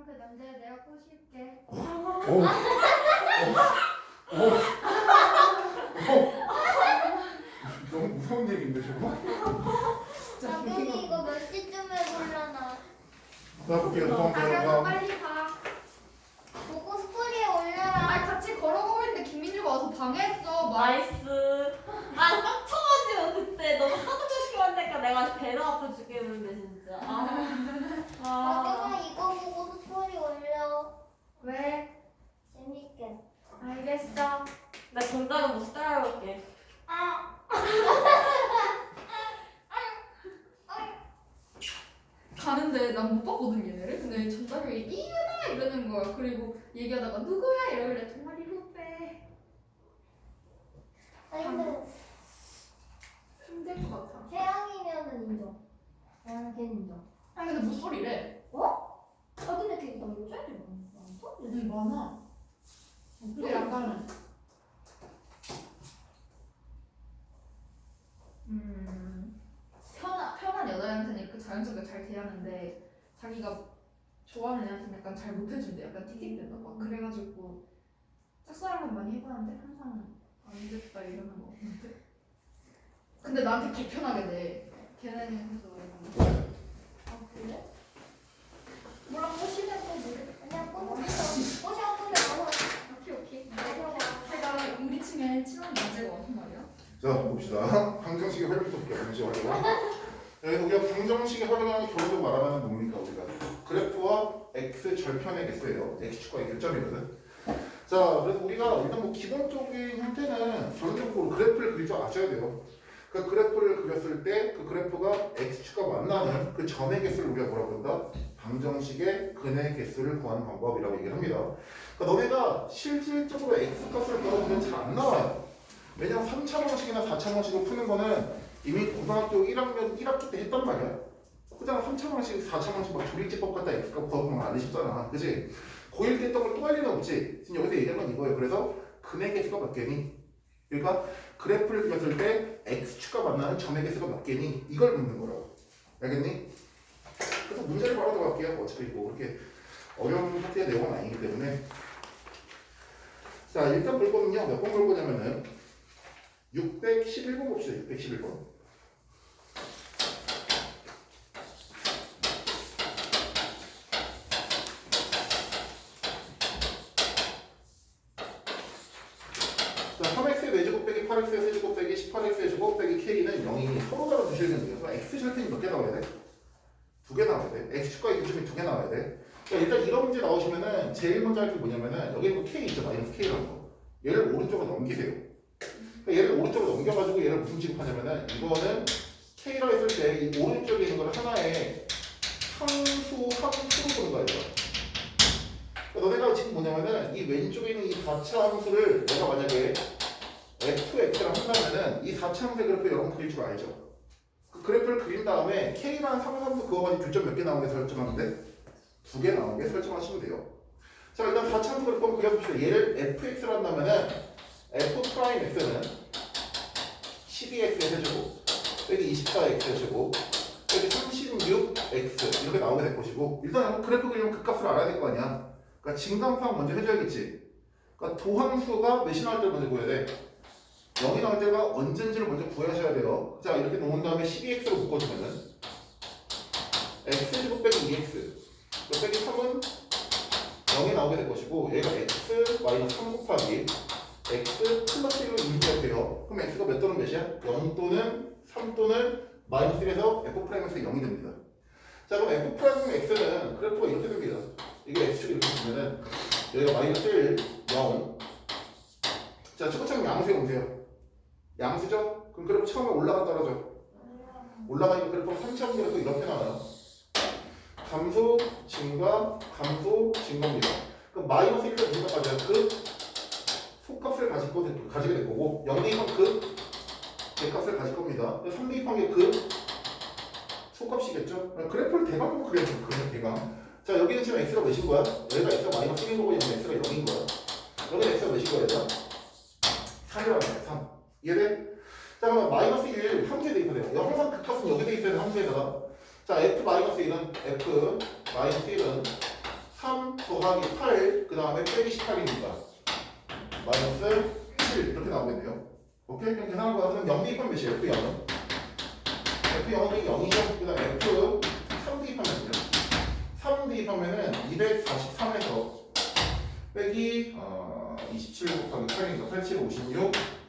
그럼 그 남자 내가 꼬실게. 오. 오. 오. 너무 무서운 얘기인데 저거? 자경이 이거 몇 시쯤에 보려나? 나 볼게요. 다음 나경아 들어가. 빨리 가. 보고 스토리에 아 올려라. 같이 걸어가고 있는데 김민주가 와서 방해했어. 말. 나이스. 아 빡쳐가지고 그때 너무 하도 좋게 만드니까 내가 배가 아파 죽겠는데 진짜. 아. 아. 자경아 이거 보고 스토리 올려. 왜? 재밌게. 알겠어. 나 정답은 못 따라해볼게. 아. 가는데 난 못 봤거든 얘네를. 근데 전달이 이유나 이러는 거야. 그리고 얘기하다가 누구야 이러길래 동아리 후배. 아니 근데 나는 걔 인정. 아니 근데 목소리래. 아 근데 걔나 여자애들 많아. 응 많아. 근데 약간 음 편한 편한 여자한테는 이렇게 자연스럽게 잘 대하는데 자기가 좋아하는 애한테는 약간 잘 못해준대. 약간 틱틱댄다 막 그래가지고 짝사랑은 많이 해봤는데 항상 안 됐다 이러는 거 같은데. 근데 나한테 개편하게 돼. 그래서 아 그래? 몰라. 그냥 오케이 오케이. 우리 층에 친한 남자가 말이야. 자 봅시다. 방정식의 활용부터 볼게요. 방정식 활용. 여기서 우리가 방정식의 활용하는 결국으로 말하면 뭡니까 우리가? 그래프와 x 절편의 개수예요. x축과 결점이거든. 자 그래서 우리가 일단 뭐 기본적인 형태는 전체적으로 그래프를 그릴 줄 아셔야 돼요. 그 그래프를 그렸을 때 그 그래프가 x축과 만나는 그 점의 개수를 우리가 뭐라고 그런다? 방정식의 근의 개수를 구하는 방법이라고 얘기를 합니다. 그러니까 너네가 실질적으로 x 값을 구하면 잘 안 나와요. 왜냐면 3차 방식이나 4차 방식을 푸는 거는 이미 고등학교 1학년 1학기 때 했단 말이야. 그잖아 3차 방식, 4차 방식 막 조립제법 갖다 x값 구하면 안 쉽잖아. 그지? 고1 때 했던 걸또 할 일은 없지. 지금 여기서 얘기한 건 이거예요. 그래서 근의 개수가 몇 개니? 그러니까 그래프를 그렸을 때 x축과 만나는 점의 개수가 몇 개니? 이걸 묻는 거라고. 알겠니? 그래서 문제를 바로 들어갈게요. 어차피 뭐 그렇게 어려운 파트의 내용은 아니기 때문에. 자, 일단 볼 거는요. 몇 번 볼 거냐면은 611번 봅시다. 611번. 자, 3x의 4제곱 빼기 8x의 세제곱 빼기 18x의 제곱 빼기 k는 0이 서로 다른 두실면 돼요. 그럼 x 절편이 몇 개 나와야 돼? 두 개 나와야 돼. x축과의 교점이 두 개 나와야 돼. 그러니까 일단 이런 문제 나오시면은 제일 먼저 할 게 뭐냐면은 여기 뭐 k 있죠. 마이너스 k라는 거. 얘를 오른쪽으로 넘기세요. 그러니까 얘를 오른쪽으로 넘겨가지고 얘를 무슨 취급하냐면은 이거는 k라 했을 때 이 오른쪽에 있는 걸 하나의 상수 함수로 보는. 이거. 그러니까 너네가 지금 뭐냐면은 이 왼쪽에 있는 이 4차 함수를 내가 만약에 fx랑 한다면은 이 4차 함수의 그래프 여러분 그릴 줄 알죠? 그 그래프를 그린 다음에 k라는 상수함수 그거가지고 교점 몇 개 나오게 설정하는데 두 개 나오게 설정하시면 돼요. 자 일단 4차 함수 그래프 한번 그려봅시다. 얘를 fx로 한다면은 f 프라임 x는 12x의 세제곱 빼기 24x의 제곱 빼기 36x 이렇게 나오게 될 것이고 일단 그래프 그리면 그 값을 알아야 될 거 아니야. 그러니까 증강파악 먼저 해줘야겠지. 그러니까 도함수가 몇이 나올 때 먼저 구해야 돼? 0이 나올 때가 언젠지를 먼저 구하셔야 돼요. 자 이렇게 놓은 다음에 12x로 묶어주면은 x제곱 빼기 2x 빼기 3은 0이 나오게 될 것이고 얘가 x 마이너스 3 곱하기 x 플러스 1로 인수가 돼요. 그럼 x가 몇 또는 몇이야? 0 또는 3 또는 마이너스 1에서 f 프라임에서 0이 됩니다. 자 그럼 f 프라임 x는 그래프가 이렇게 됩니다. 이게 x축 이렇게 보면은 여기가 마이너스 1, 0. 자 초고점 양수에 오세요. 양수죠? 그럼 그래프 처음에 올라가 떨어져. 올라가니까 그래프가 3차 분기로 이렇게 나와요. 감소, 증가, 감소, 증가입니다. 그럼 마이너스 1로 증가까지 그 속값을 거, 가지게 될 거고 0 대입한 그 대값을 가질 겁니다. 3 대입한 게그 속값이겠죠? 그럼 그래프를 그려야 돼요. 그냥 대각. 자 여기는 지금 x가 몇인 거야? 여기가 x가 마이너스 1인 거고 여기는 x가 0인 거야. 여기는 x가 몇인 거야? 얘들아? 3이라는 거야. 3. 이해돼? 자 그러면 마이너스 1 함수에 대입해야 돼요. 항상 그 값은 여기 대입해야 돼 함수에다가. 자 f 마이너스 1은 f 마이너스 1은 3 더하기 8, 그 다음에 빼기 18이니까 마이너스 7 이렇게 나오겠네요. 오케이? 그럼 계산한 거 같으면 0 대입하면 몇이에요? F0은? F0은 0이죠? 그 다음 F 3 대입하면요. 3 대입하면은 243에서 빼기 어, 27 곱하기 8이니까 87, 56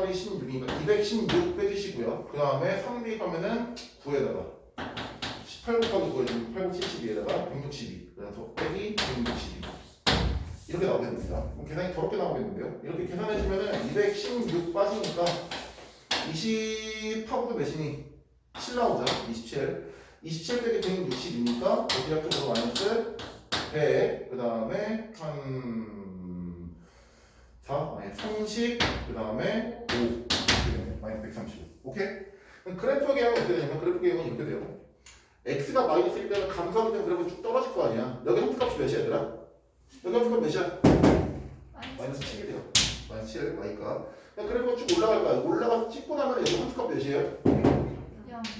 8이 16이니까 216 빼주시고요. 그 다음에 3 대입하면은 9에다가 18 곱하기 9에 8, 72에다가 162 그래서 빼기 162 이렇게 나오겠습니다. 그럼 계산이 저렇게 나오겠는데요. 이렇게 계산해주면은 216 빠지니까 20하고도 몇이니? 7 나오죠. 27 27 빼기 162니까 대략적으로 마이너스 100, 그 다음에 한 4, 아니 30, 그 다음에 5 이렇게 되네. 마이너스 135 오케이? 그럼 그래프 계획은 어떻게 되냐면 그래프 계획은 이렇게 돼요. x가 마이너스일 때는 감소하기 때문에 그래프 쭉 떨어질 거 아니야. 여기 함수값이 몇이야 얘들아? 여기 함수값 몇이야? 마이너스 7이 돼요. 마이너스 7, y가. 그냥 그래프가 쭉 올라갈 거야. 올라가서 찍고 나면 여기 함수값 몇이에요?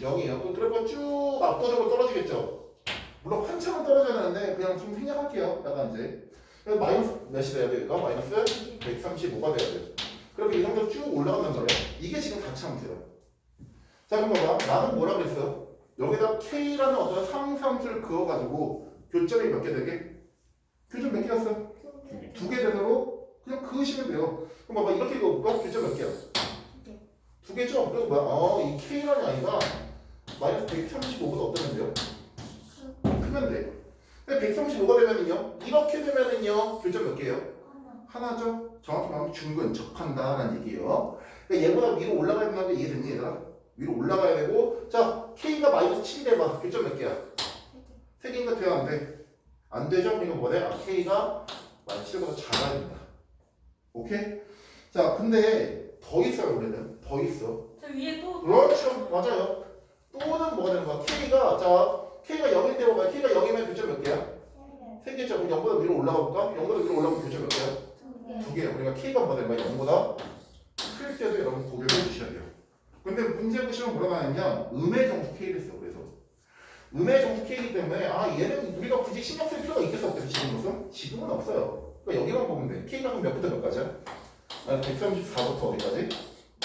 0이에요. 그럼 그래프가 쭉 압도적으로 떨어지겠죠? 물론 한참은 떨어져야 되는데 그냥 좀 생략할게요. 약간 이제. 그래서 마이너스 몇이 돼야 돼요? 마이너스 135가 돼야 돼요. 그럼 이 상태로 쭉 올라간단 말이야. 이게 지금 같이 함수야. 자 그럼 봐봐. 나는 뭐라 그랬어? 여기다 K라는 어떤 상상수를 그어가지고 교점이 몇 개 되게? 교점 몇 개였어? 두 개 되도록 그냥 그으시면 돼요. 그럼 봐봐 이렇게 그어볼까? 교점 몇 개야? 두 개죠? 그리고 뭐야? 어, 이 K라는 아이가 마이너스 135보다 어떠는데요? 크면 돼. 근데 135가 되면은요? 이렇게 되면은요? 교점 몇 개예요? 하나죠? 정확히 말하면 중근접한다라는 얘기예요. 그러니까 얘보다 위로 올라가야 된다는 게 이해됐니 얘들아? 위로 올라가야 되고 자 K가 마이너스 7이 돼봐. 교점 몇 개야? 세 개인가 돼야 안 돼? 안 되죠? 그러니까 뭐래? 아, K가 마이너스 7보다 작아야 된다. 오케이? 자 근데 더 있어요 우리는 더 있어. 저 위에 또 그렇죠 맞아요. 또는 뭐가 되는 거야? K가 자 K가 0일 때 봐봐요. K가 0이면 교점 몇 개야? 세 개죠. 그럼 0보다 위로 올라가 볼까? 0보다 위로 올라가면 교점 몇 개야? 두 개예요. 그러니까 K가 거야? 0보다 클 때도 여러분 고려를 해주셔야 돼요. 근데 문제 보시면 뭐라고 하냐면 음의 정수 K를 써. 그래서 음의 정수 K이기 때문에 아 얘는 우리가 굳이 신경 쓸 필요가 있겠어 없겠어 지금으로서? 지금은 없어요. 그러니까 여기만 보면 돼. K가 그럼 몇부터 몇까지야? 아, 134부터 어디까지?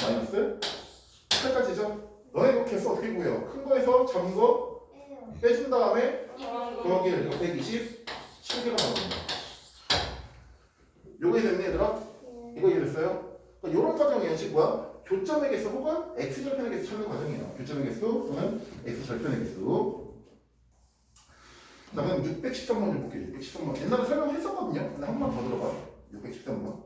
마이너스 8까지죠? 너네 이거 개수 어떻게 구해요? 큰 거에서 작은 거 빼준 다음에 더하기 1, 이거 120, 7개가 나옵니다. 요거 이해됐니 얘들아? 이거 이해됐어요? 그러니까 이런 과정이에요. 즉 뭐야? 교점의 개수 혹은 x절편의 개수 찾는 과정이에요. 교점의 개수 또는 x절편의 개수. 그 다음에 613번 좀 볼게요. 613번. 옛날에 설명했었거든요. 근데 한 번 더 들어봐. 613번.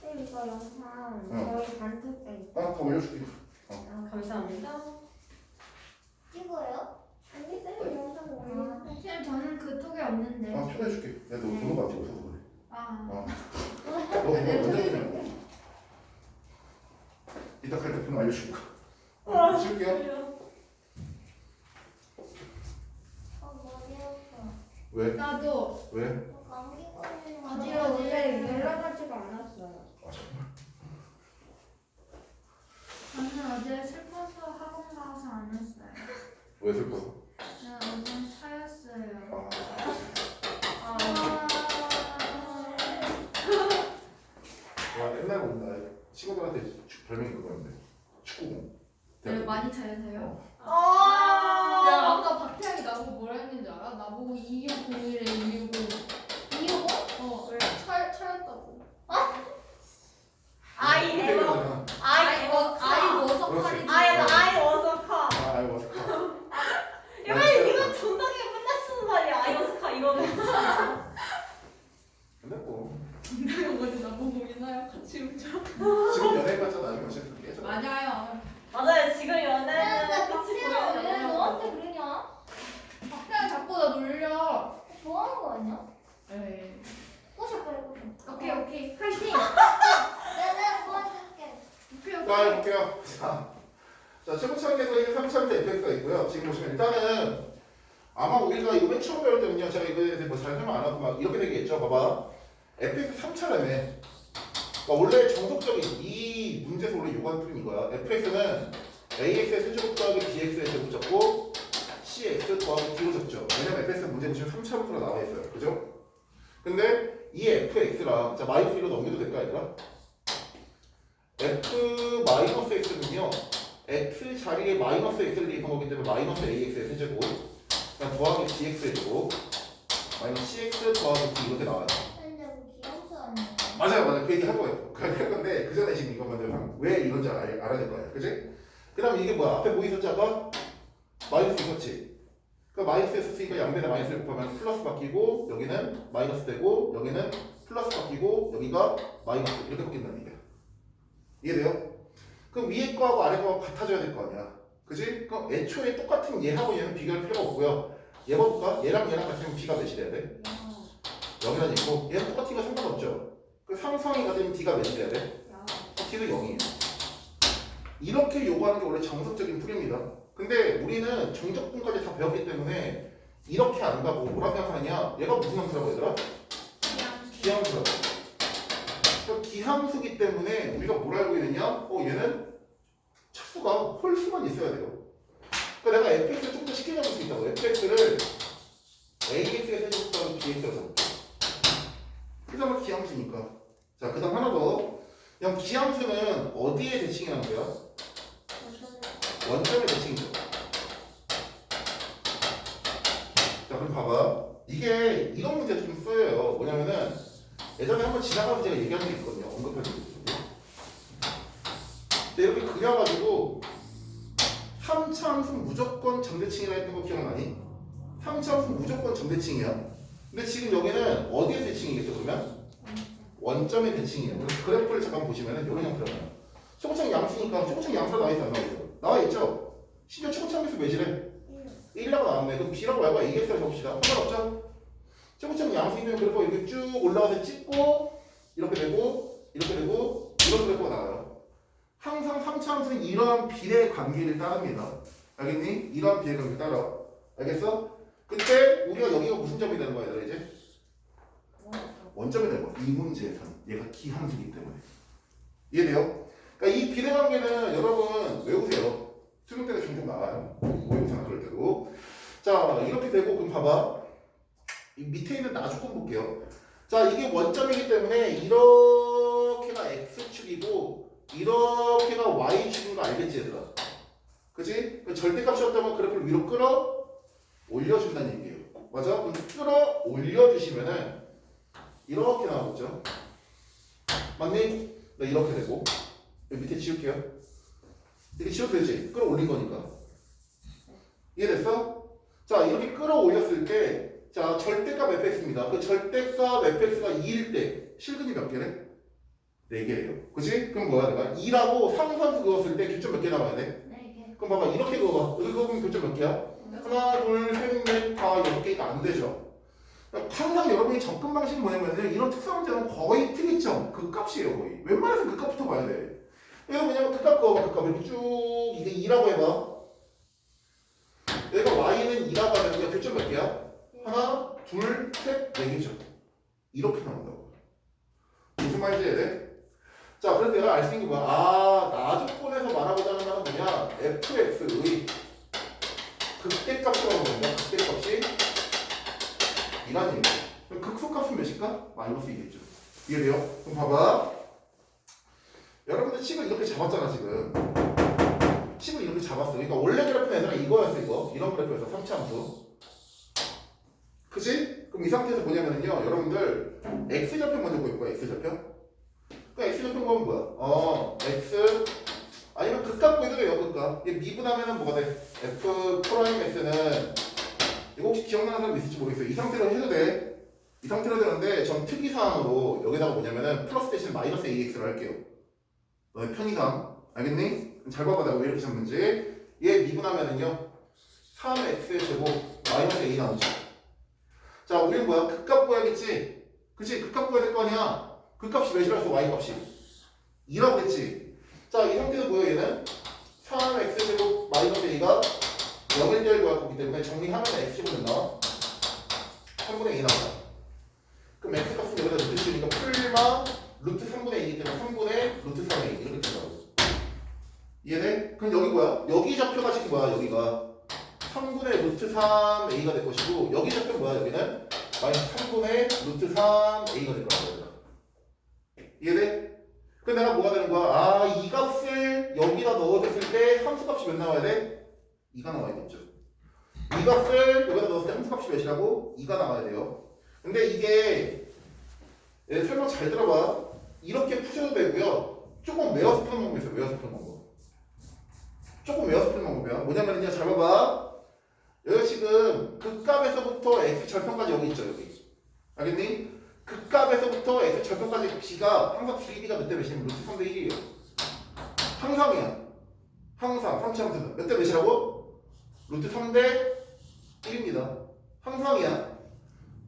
쌤 이거 영상 어. 저희 단톡에 아, 더 올려줄게. 아, 감사합니다. 찍어요? 아니 쌤 영상 올려 쌤 저는 그쪽에 없는데. 아, 초대해줄게. 내가 너 번호가 지고 있어서 그래. 아. 어. 너 그거 언제 보냐고. 이따 갈때 번호 알려줄까? 어, 칠게요. 아 머리 아파 왜? 나도 왜? 저 감기 걸리는 거 어제 같아. 어제 연락하지가 않았어요. 아, 정말. 저는 어제 슬퍼서 학원 가서 안 했어요. 왜 슬퍼서? 아, 아. 와, 옛날에 온다. 친구들한테 주- 별명이 그거였는데. 축구공. 네, 많이 차여서요. 아. 야 아까 박태환이 나보고 뭐라 했는지 알아? 나보고 2601에 265. 265? 어, 왜? 차, 차였다고. 아이. 아이 아이. 칼이지. 아이 아이 워서카. 아, 아이고, 어떡하. 이거 이거 정당히 맨날 쓰는 말이야. 아이 워서카 이거는. 근데 뭐. 이거 뭐지? 나보고 이나요 같이 웃자. 지금 연애해봤자 나중에 어차피 깨져. 맞아요. 맞아요. 지금 쌤, 연애는 나 끝이 박태야 왜 보이는 너한테 그러냐? 박태환 자꾸 나 놀려. 좋아하는 거 아니야? 에이. 꼬셔 빨리 꼬셔 오케이 오케이. 파이팅. 내가 도와줄게 오케이 오케이. 자, 해볼게요. 자, 자 최고 차원에서 있는 3차원대 fx가 있고요. 지금 보시면 일단은 아마 우리가 이거 맨 처음 배울 때는요. 제가 이거에 대해서 뭐잘 설명 안 하고 막 이렇게 되겠죠. 봐봐. fx 3차라며. 그러니까 원래 정석적인 이 문제에서 원래 요구하는 표현이 이거야. fx는 ax의 세제곱 더하기 bx의 제곱 잡고 cx 더하기 d로 잡죠. 왜냐면 fx 문제 보시면 3차부터 나와 있어요. 그죠? 근데 이 fx랑 자 마이너스 1로 넘겨도 될까 얘들아? f 마이너스 x는요 x 자리에 마이너스 x를 대입한 거기 때문에 마이너스 ax의 세제곱 그냥 더하기 gx 해주고 마이너스 cx 더하기 d 이렇게 나와요. 맞아요 맞아요 그 얘기 할 거예요 그 얘기 할 건데 그 전에 지금 이거 먼저 한- 왜 이런지 알, 알아야 될 거예요 그지? 그 다음에 이게 뭐야 앞에 뭐 있었지 아까? 마이너스 있었지 그 마이너스 있으니까 양변에 마이너스를 곱하면 플러스 바뀌고 여기는 마이너스 되고 여기는 플러스 바뀌고 여기가 마이너스 이렇게 바뀐다는 얘기야 이해돼요? 그럼 위에 거하고 아래 거하고 같아져야 될 거 아니야 그지? 그럼 애초에 똑같은 얘하고 얘는 비교할 필요가 없고요 얘 봐볼까? 얘랑 얘랑 같으면 b가 몇이 돼야 돼? 0이란 있고 얘는 똑같으니까 상관없죠 그 상상이 같으면 d가 몇이 돼야 돼? 야. t도 0이에요. 이렇게 요구하는 게 원래 정석적인 풀입니다. 근데 우리는 정적분까지 다 배웠기 때문에 이렇게 안 가고 뭐라 생각하느냐? 얘가 무슨 함수라고 얘들아? 기함수라고. 그러니까 기함수기 때문에 우리가 뭘 알고 있느냐? 어 얘는 차수가 홀수만 있어야 돼요. 그러니까 내가 fx를 좀 더 쉽게 잡을 수 있다고. fx를 세제곱하고 bx로 잡을게. 그 다음에 기함수니까. 자, 그 다음 하나 더. 그냥 기함수는 어디에 대칭이라는 거야? 원점에 대칭이죠. 자, 그럼 봐봐. 이게 이런 문제 좀 쓰여요. 뭐냐면은 예전에 한번 지나가서 제가 얘기한 게 있거든요. 언급한 게 있거든요. 근데 이렇게 그려가지고 3차 함수 무조건 정대칭이라 했던 거 기억나니? 3차 함수 무조건 정대칭이야. 근데 지금 여기는 어디에 대칭이겠어 그러면? 원점의 대칭이에요. 그래프를 잠깐 보시면은 이런 형태로 나와요. 초고창 양수니까 초고창 양수로 나와 있어 안 나와 있어? 나와 있죠? 심지어 초고창 수 몇이래? 1이라고 나왔네. 그럼 B라고 말고 AX를 적읍시다. 상관없죠? 초고창 양수이면 그래프 이렇게 쭉 올라가서 찍고 이렇게 되고 이렇게 되고 이런 그래프가 나와요. 항상 3차 함수는 이러한 비례 관계를 따릅니다. 알겠니? 이러한 비례 관계를 따라. 알겠어? 그때 우리가 여기가 무슨 점이 되는 거야, 얘들아 이제? 원점이 되는 거야. 이 문제에서는 얘가 기함수기 때문에. 이해돼요? 그러니까 이 비례관계는 여러분 외우세요. 수능 때도 종종 나와요. 모의고사나 그럴 때도. 자 이렇게 되고 그럼 봐봐. 이 밑에 있는 나주권 볼게요. 자 이게 원점이기 때문에 이렇게가 x축이고 이렇게가 y축인 거 알겠지 얘들아? 그지? 그 절대값이었다면 그래프를 위로 끌어 올려준다는 얘기예요. 맞아? 그럼 끌어 올려주시면은 이렇게 나오죠. 맞니? 네, 이렇게 되고 밑에 지울게요. 이렇게 지워도 되지? 끌어올린 거니까. 이해됐어? 자, 이렇게 끌어올렸을 때, 자, 절대값 fx입니다. 그 절대값 fx가 2일 때, 실근이 몇 개래? 4개래요. 그지? 그럼 뭐야, 내가? 2라고 상수함수 그었을 때 교점 몇 개 나와야 돼? 네 그럼 봐봐, 이렇게 그어봐. 여기 그어보면 교점 몇 개야? 하나, 둘, 셋, 넷, 다 여섯 개가 안 되죠. 항상 여러분이 접근 방식이 뭐냐면요. 이런 특수 문제는 거의 특이점, 그 값이에요, 거의. 웬만해서 그 값부터 봐야 돼. 값 그어봐, 그 값. 이렇게 쭉, 이게 2라고 해봐. 얘가 y는 2라고 하면 이게 교점 몇 개야? 하나, 둘, 셋, 네 개죠. 이렇게 나온다고. 무슨 말인지 이해돼? 자, 그래서 내가 알 수 있는 게 뭐야? 아, 나주권에서 말하고자 하는 거는 뭐냐? fx의 극대값이라고 하는 거야. 극대값이 이란 얘기야. 그럼 극소값은 몇일까? 마이너스 2겠죠. 이해돼요? 그럼 봐봐. 여러분들 식을 이렇게 잡았잖아, 지금. 식을 이렇게 잡았어. 그러니까 원래 그래프는 얘들아 이거였어, 이거. 이런 그래프에서 3차 함수. 그지? 그럼 이 상태에서 뭐냐면요. 여러분들 x좌표 먼저 보일 거야, x좌표. 그 x좌표 보면 뭐야? 어, x 아니면 극값 돼요, 극값. 이게 미분하면은 뭐가 돼? f 프라임 x는 이거 혹시 기억나는 사람 있을지 모르겠어요. 이 상태로 해도 돼. 이 상태로 되는데 전 특이사항으로 여기다가 뭐냐면은 플러스 대신 마이너스 ax를 할게요. 너의 편의상. 알겠니? 잘 봐봐 내가 왜 이렇게 잡는지. 얘 미분하면은요. 3x의 제곱 마이너스 a 나오죠. 자 우리는 뭐야? 극값 구해야겠지? 그치? 극값 구해야 될 거 아니야? 극값이 몇이라서 y값이 2라고 했지? 자이 상태는 뭐야 얘는? 3x 제곱 마이너스 a가 0일 될 거야 거기 때문에 정리하면 x제곱 몇 나와? 3분의 2 나와 그럼 x 값은 여기다 루트 씌우니까 풀마 루트 3분의 2이기 때문에 3분의 루트 3의 2 이렇게 된다고 이해돼? 그럼 여기 뭐야? 여기 좌표가 지금 뭐야 여기가 3분의 루트 3a가 될 것이고 여기 좌표 뭐야 여기는 마이너스 3분의 루트 3 a가 될 거라고 이해돼? 그럼 내가 뭐가 되는 거야? 아, 이 값을 여기다 넣어줬을 때 함수값이 몇 나와야 돼? 2가 나와야겠죠. 이 값을 여기다 넣었을 때 함수값이 몇이라고? 2가 나와야 돼요. 근데 이게 예, 설명 잘 들어봐. 이렇게 푸셔도 되고요. 조금 외워서 푸는 방법이 있어요. 외워서 푸는 방법. 조금 외워서 푸는 방법이야. 뭐냐면요. 잘 봐봐. 여기 지금 극값에서부터 x 절편까지 여기 있죠. 여기. 알겠니? 극값에서부터 x 절편까지 b가 항상 b가 몇 대 몇이냐면 루트 3대 1이에요. 항상이야. 항상 상치 함수 몇대 몇이라고? 루트 3대 1입니다. 항상이야.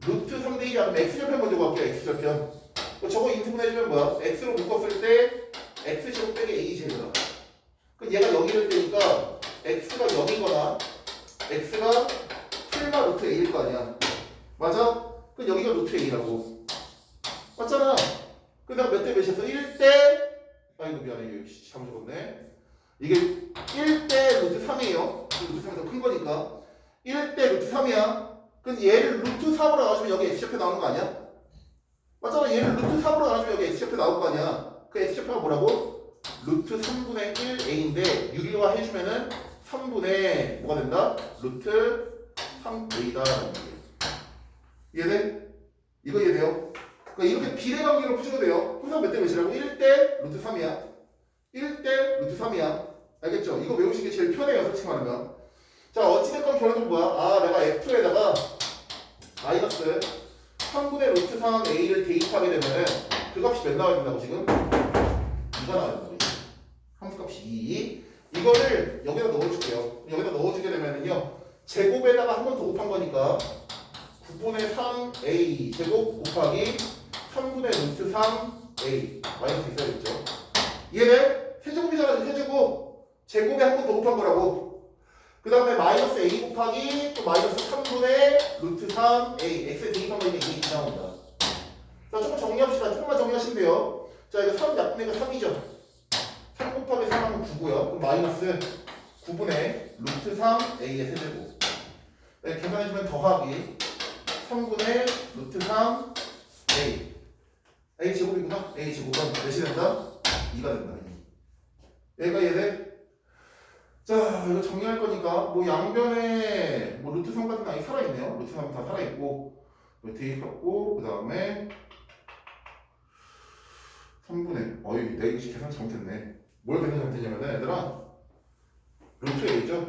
루트 3대 1이 아니면 x절편 먼저 구할게요. x절편. 저거 인수분해주면 뭐야? x로 묶었을 때 x제곱 빼기 a제곱이다. 그럼 얘가 여기를 때니까 x가 0이거나 x가 풀마 루트 a일 거 아니야. 맞아? 그럼 여기가 루트 a라고. 맞잖아. 그 내가 몇 대 몇이었어? 1대 아이고 미안해 잘못 적었네. 이게 1대 루트 3이에요. 루트 3이 더 큰 거니까. 1대 루트 3이야. 그럼 얘를 루트 3으로 나눠주면 여기 x좌표 나오는 거 아니야? 맞잖아. 얘를 루트 3으로 나눠주면 여기 x좌표 나올 거 아니야. 그 x좌표가 뭐라고? 루트 3분의 1a인데 유리화 해주면은 3분의 뭐가 된다? 루트 3a다. 이해돼? 이거 이해돼요? 그러니까 이렇게 비례관계로 푸셔도 돼요. 항상 몇 대 몇이라고? 1대 루트 3이야. 1대 루트 3이야. 알겠죠? 이거 외우시기 제일 편해요. 솔직히 말하면. 자, 어찌됐건 결론은 뭐야? 아, 내가 F2에다가 마이너스 3분의 루트 3a를 대입하게 되면은 그 값이 몇 나와야 된다고 지금? 2가 나와야 된다고. 함수값이 2. 이거를 여기다 넣어줄게요. 여기다 넣어주게 되면은요. 제곱에다가 한 번 더 곱한 거니까 9분의 3a 제곱 곱하기 3분의 루트 3a 마이너스 있어야겠죠. 이해돼? 세제곱이잖아 세제곱. 제곱에 한 번 더 곱한 거라고. 그 다음에 마이너스 a 곱하기 또 마이너스 3분의 루트 3a x에 대입한 거니까 이게 2 나온다. 자 조금 정리합시다. 조금만 정리하시면 돼요. 자 이거 3 약분의 거 3이죠. 3 곱하기 3하면 9고요. 그럼 마이너스 9분의 루트 3a의 세제곱. 네, 계산해주면 더하기 3분의 루트 3 a a 제곱이구나. a 제곱은 몇이 된다? 2가 된다. 2. 얘가 얘네. 자 이거 정리할 거니까 뭐 양변에 뭐 루트 3 같은 거 아니 살아있네요. 루트 3다 살아있고 뭐 대입했고 그 다음에 3분의 어이 내가 계산 잘못했네. 뭘 계산 잘못했냐면은 얘들아 루트 a죠.